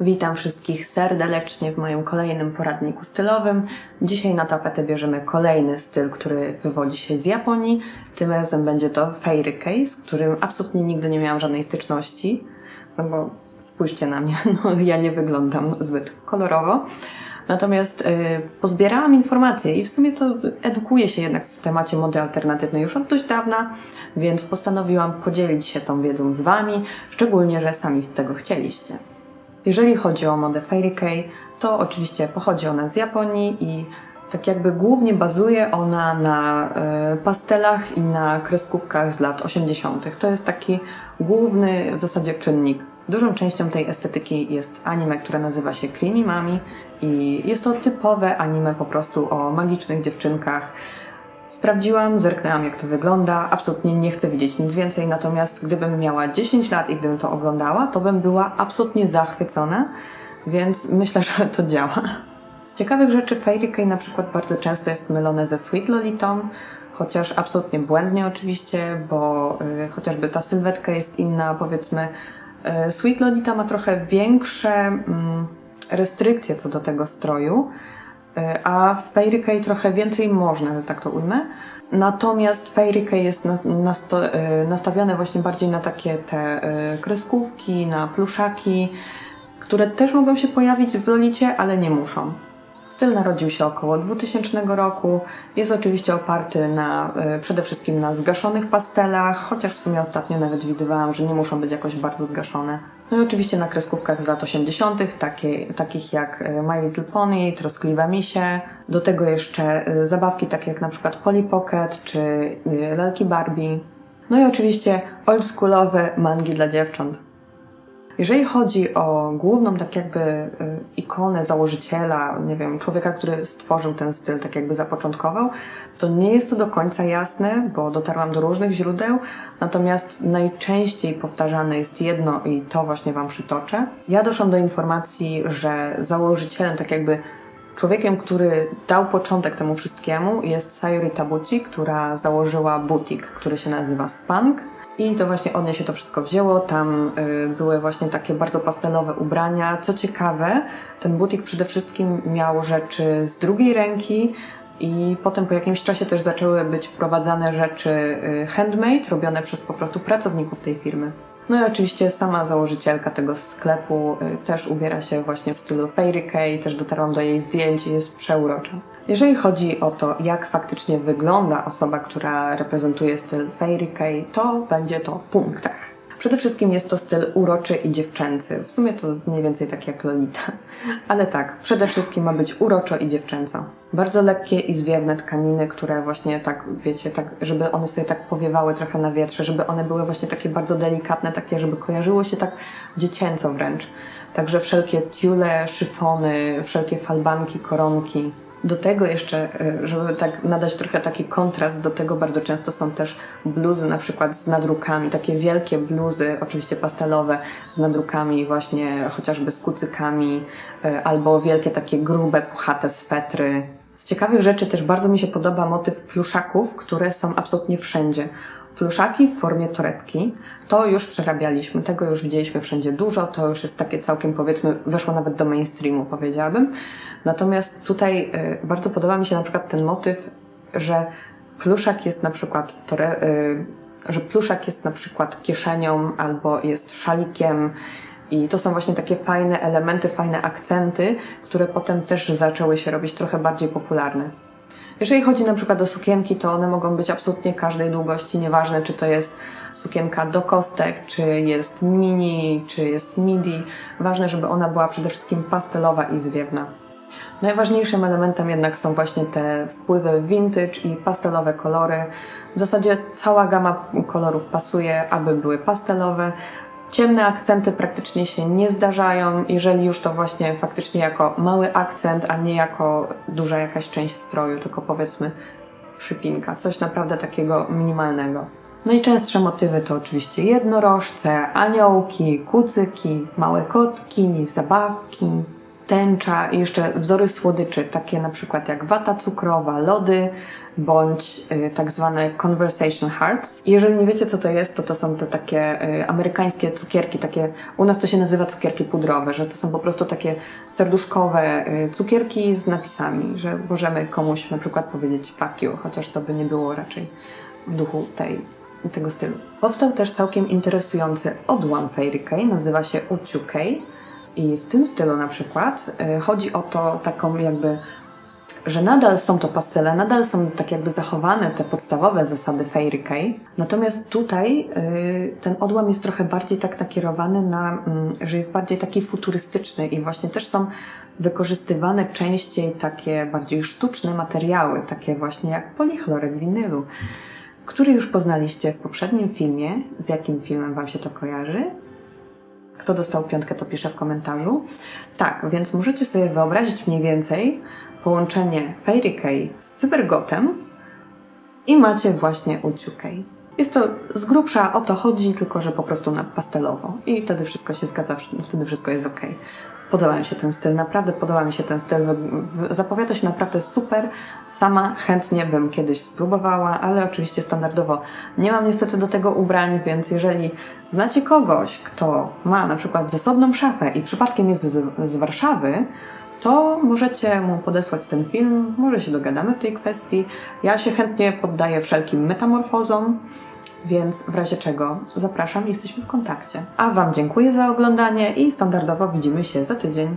Witam wszystkich serdecznie w moim kolejnym poradniku stylowym. Dzisiaj na tapetę bierzemy kolejny styl, który wywodzi się z Japonii. Tym razem będzie to Fairy Case, z którym absolutnie nigdy nie miałam żadnej styczności. No bo spójrzcie na mnie, no, ja nie wyglądam zbyt kolorowo. Natomiast y, pozbierałam informacje i w sumie to edukuję się jednak w temacie mody alternatywnej już od dość dawna, więc postanowiłam podzielić się tą wiedzą z Wami, szczególnie, że sami tego chcieliście. Jeżeli chodzi o modę Fairy Kei, to oczywiście pochodzi ona z Japonii i tak jakby głównie bazuje ona na y, pastelach i na kreskówkach z lat 80. To jest taki główny w zasadzie czynnik. Dużą częścią tej estetyki jest anime, które nazywa się Creamy Mami i jest to typowe anime po prostu o magicznych dziewczynkach. Sprawdziłam, zerknęłam jak to wygląda, absolutnie nie chcę widzieć nic więcej, natomiast gdybym miała 10 lat i gdybym to oglądała, to bym była absolutnie zachwycona, więc myślę, że to działa. Z ciekawych rzeczy Fairy Kei na przykład bardzo często jest mylone ze Sweet Lolitą, chociaż absolutnie błędnie oczywiście, bo y, chociażby ta sylwetka jest inna, powiedzmy. Y, Sweet Lolita ma trochę większe mm, restrykcje co do tego stroju, y, a w Fairy Kei trochę więcej można, że tak to ujmę. Natomiast Fairy Kei jest y, nastawione właśnie bardziej na takie te y, kreskówki, na pluszaki, które też mogą się pojawić w Lolicie, ale nie muszą. Styl narodził się około 2000 roku. Jest oczywiście oparty na, przede wszystkim na zgaszonych pastelach, chociaż w sumie ostatnio nawet widywałam, że nie muszą być jakoś bardzo zgaszone. No i oczywiście na kreskówkach z lat 80., takie, takich jak y, My Little Pony, Troskliwe Misie. Do tego jeszcze y, zabawki takie jak na przykład Polly Pocket czy y, Lalki Barbie. No i oczywiście oldschoolowe mangi dla dziewcząt. Jeżeli chodzi o główną, tak jakby y, ikonę założyciela, nie wiem, człowieka, który stworzył ten styl, tak jakby zapoczątkował, to nie jest to do końca jasne, bo dotarłam do różnych źródeł, natomiast najczęściej powtarzane jest jedno i to właśnie Wam przytoczę. Ja doszłam do informacji, że założycielem, tak jakby człowiekiem, który dał początek temu wszystkiemu jest Sayuri Tabuchi, która założyła butik, który się nazywa Spank. I to właśnie od niej się to wszystko wzięło. Tam y, były właśnie takie bardzo pastelowe ubrania. Co ciekawe, ten butik przede wszystkim miał rzeczy z drugiej ręki i potem po jakimś czasie też zaczęły być wprowadzane rzeczy y, handmade, robione przez po prostu pracowników tej firmy. No i oczywiście sama założycielka tego sklepu y, też ubiera się właśnie w stylu Fairy Kei, też dotarłam do jej zdjęć i jest przeurocza. Jeżeli chodzi o to, jak faktycznie wygląda osoba, która reprezentuje styl Fairy Kei, to będzie to w punktach. Przede wszystkim jest to styl uroczy i dziewczęcy. W sumie to mniej więcej tak jak Lolita. Ale tak, przede wszystkim ma być uroczo i dziewczęco. Bardzo lekkie i zwiewne tkaniny, które właśnie tak, wiecie, tak, żeby one sobie tak powiewały trochę na wietrze, żeby one były właśnie takie bardzo delikatne, takie, żeby kojarzyło się tak dziecięco wręcz. Także wszelkie tiule, szyfony, wszelkie falbanki, koronki, do tego jeszcze, y, żeby tak nadać trochę taki kontrast, do tego bardzo często są też bluzy na przykład z nadrukami, takie wielkie bluzy, oczywiście pastelowe, z nadrukami właśnie chociażby z kucykami, y, albo wielkie takie grube, puchate swetry. Z ciekawych rzeczy też bardzo mi się podoba motyw pluszaków, które są absolutnie wszędzie. Pluszaki w formie torebki, to już przerabialiśmy, tego już widzieliśmy wszędzie dużo, to już jest takie całkiem powiedzmy, weszło nawet do mainstreamu powiedziałabym. Natomiast tutaj y, bardzo podoba mi się na przykład ten motyw, że pluszak jest na przykład tore, y, że pluszak jest na przykład kieszenią albo jest szalikiem i to są właśnie takie fajne elementy, fajne akcenty, które potem też zaczęły się robić trochę bardziej popularne. Jeżeli chodzi na przykład o sukienki, to one mogą być absolutnie każdej długości, nieważne czy to jest sukienka do kostek, czy jest mini, czy jest midi. Ważne, żeby ona była przede wszystkim pastelowa i zwiewna. Najważniejszym elementem jednak są właśnie te wpływy vintage i pastelowe kolory. W zasadzie cała gama kolorów pasuje, aby były pastelowe, Ciemne akcenty praktycznie się nie zdarzają, jeżeli już to właśnie faktycznie jako mały akcent, a nie jako duża jakaś część stroju, tylko powiedzmy przypinka, coś naprawdę takiego minimalnego. Najczęstsze motywy to oczywiście jednorożce, aniołki, kucyki, małe kotki, zabawki. Tęcza i jeszcze wzory słodyczy, takie na przykład jak wata cukrowa, lody bądź y, tak zwane conversation hearts. Jeżeli nie wiecie co to jest, to to są te takie y, amerykańskie cukierki, takie u nas to się nazywa cukierki pudrowe, że to są po prostu takie serduszkowe y, cukierki z napisami, że możemy komuś na przykład powiedzieć fuck you, chociaż to by nie było raczej w duchu tej, tego stylu. Powstał też całkiem interesujący odłam Fairy Kay, nazywa się Uciu. I w tym stylu na przykład y, chodzi o to taką jakby, że nadal są to pastele, nadal są tak jakby zachowane te podstawowe zasady Fairy Kay. Natomiast tutaj y, ten odłam jest trochę bardziej tak nakierowany na, mm, że jest bardziej taki futurystyczny i właśnie też są wykorzystywane częściej takie bardziej sztuczne materiały, takie właśnie jak polichlorek winylu, który już poznaliście w poprzednim filmie. Z jakim filmem Wam się to kojarzy? Kto dostał piątkę, to pisze w komentarzu. Tak, więc możecie sobie wyobrazić mniej więcej połączenie Fairy Kay z Cybergotem i macie właśnie Uciukej. Jest to z grubsza o to chodzi, tylko że po prostu na pastelowo i wtedy wszystko się zgadza, wtedy wszystko jest ok. Podoba mi się ten styl, naprawdę podoba mi się ten styl. Zapowiada się naprawdę super. Sama chętnie bym kiedyś spróbowała, ale oczywiście standardowo nie mam niestety do tego ubrań, więc jeżeli znacie kogoś, kto ma na przykład zasobną szafę i przypadkiem jest z, z Warszawy, to możecie mu podesłać ten film, może się dogadamy w tej kwestii. Ja się chętnie poddaję wszelkim metamorfozom, więc w razie czego zapraszam, jesteśmy w kontakcie. A Wam dziękuję za oglądanie i standardowo widzimy się za tydzień.